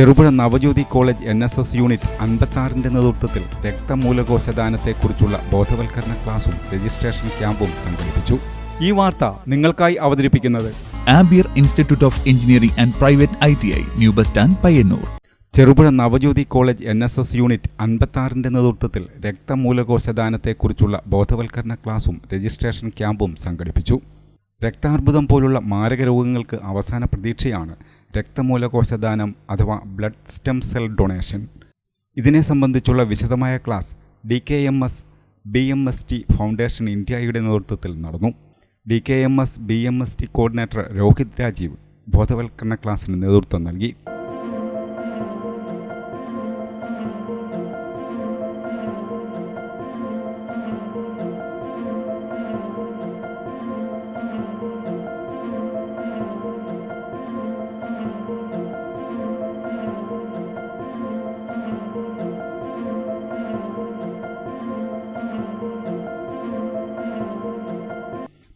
Cherupuzha Navajyothi college N S S unit അൻപത്താറിന്റെ നേതൃത്വത്തിൽ രക്തമൂലകോശദാനത്തെക്കുറിച്ചുള്ള ബോധവൽക്കരണ ക്ലാസും രജിസ്ട്രേഷൻ ക്യാമ്പും സംഘടിപ്പിച്ചു. ഈ വാർത്ത നിങ്ങൾക്കായി അവതരിപ്പിക്കുന്നത് Ampere institute of engineering and private I T I new bus stand Payyanur. Cherupuzha Navajyothi college N S S unit അൻപത്താറിന്റെ നേതൃത്വത്തിൽ രക്തമൂലകോശദാനത്തെക്കുറിച്ചുള്ള ബോധവൽക്കരണ ക്ലാസും രജിസ്ട്രേഷൻ ക്യാമ്പും സംഘടിപ്പിച്ചു. രക്താർബുദം പോലുള്ള മാരക രോഗങ്ങൾക്ക് അവസാന പ്രതീക്ഷയാണ് രക്തമൂലകോശദാനം അഥവാ ബ്ലഡ് സ്റ്റെം സെൽ ഡൊണേഷൻ. ഇതിനെ സംബന്ധിച്ചുള്ള വിശദമായ class D K M S B M S T foundation ഇന്ത്യയുടെ നേതൃത്വത്തിൽ നടന്നു. D K M S B M S T coordinator Rohith Rajeev ബോധവൽക്കരണ ക്ലാസ്സിന് നേതൃത്വം നൽകി.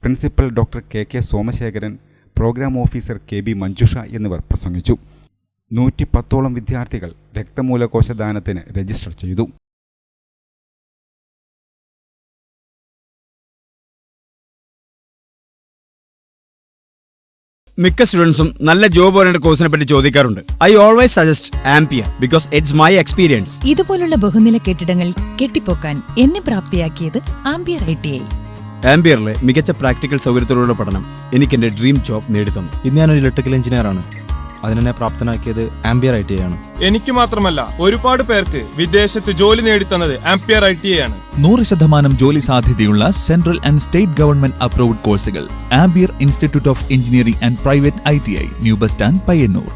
Principal doctor K K Somasekharan programme officer K B Manjusha എന്നിവർ പ്രസംഗിച്ചു. നൂറ്റി പത്തോളം വിദ്യാർത്ഥികൾ രക്തമൂലകോശദാനത്തിന് രജിസ്റ്റർ ചെയ്തു. മിക്ക സ്റ്റുഡൻസും നല്ല ജോബ് ഓറിയന്റ് കോഴ്സിനെ പറ്റി ചോദിക്കാറുണ്ട്. I always suggest Ampere because it's my experience ഇതുപോലുള്ള ബഹുനില കെട്ടിടങ്ങൾ കെട്ടിപ്പോക്കാൻ എന്നെ പ്രാപ്തിയാക്കിയത് ആംപിയർ ഐ ടി ഐ ആംപിയറിലെ മികച്ച പ്രാക്ടിക്കൽ സൗകര്യത്തോടുള്ള പഠനം എനിക്ക് എന്റെ ഡ്രീം ജോബ് നേടിത്തന്നു. ഇന്ന് ഞാനൊരു ഇലക്ട്രിക്കൽ എഞ്ചിനീയർ ആണ്. അതിനെന്നെ പ്രാപ്തനാക്കിയത് ആംബിയർ ഐ ടി ആണ്. എനിക്ക് മാത്രമല്ല ഒരുപാട് പേർക്ക് വിദേശത്ത് ജോലി നേടിത്തന്നത് ആംബിയർ ഐ ടി ആണ്. നൂറ് ശതമാനം ജോലി സാധ്യതയുള്ള central and state government approved കോഴ്സുകൾ Ampere institute of engineering and private I T I new bus stand Payyanur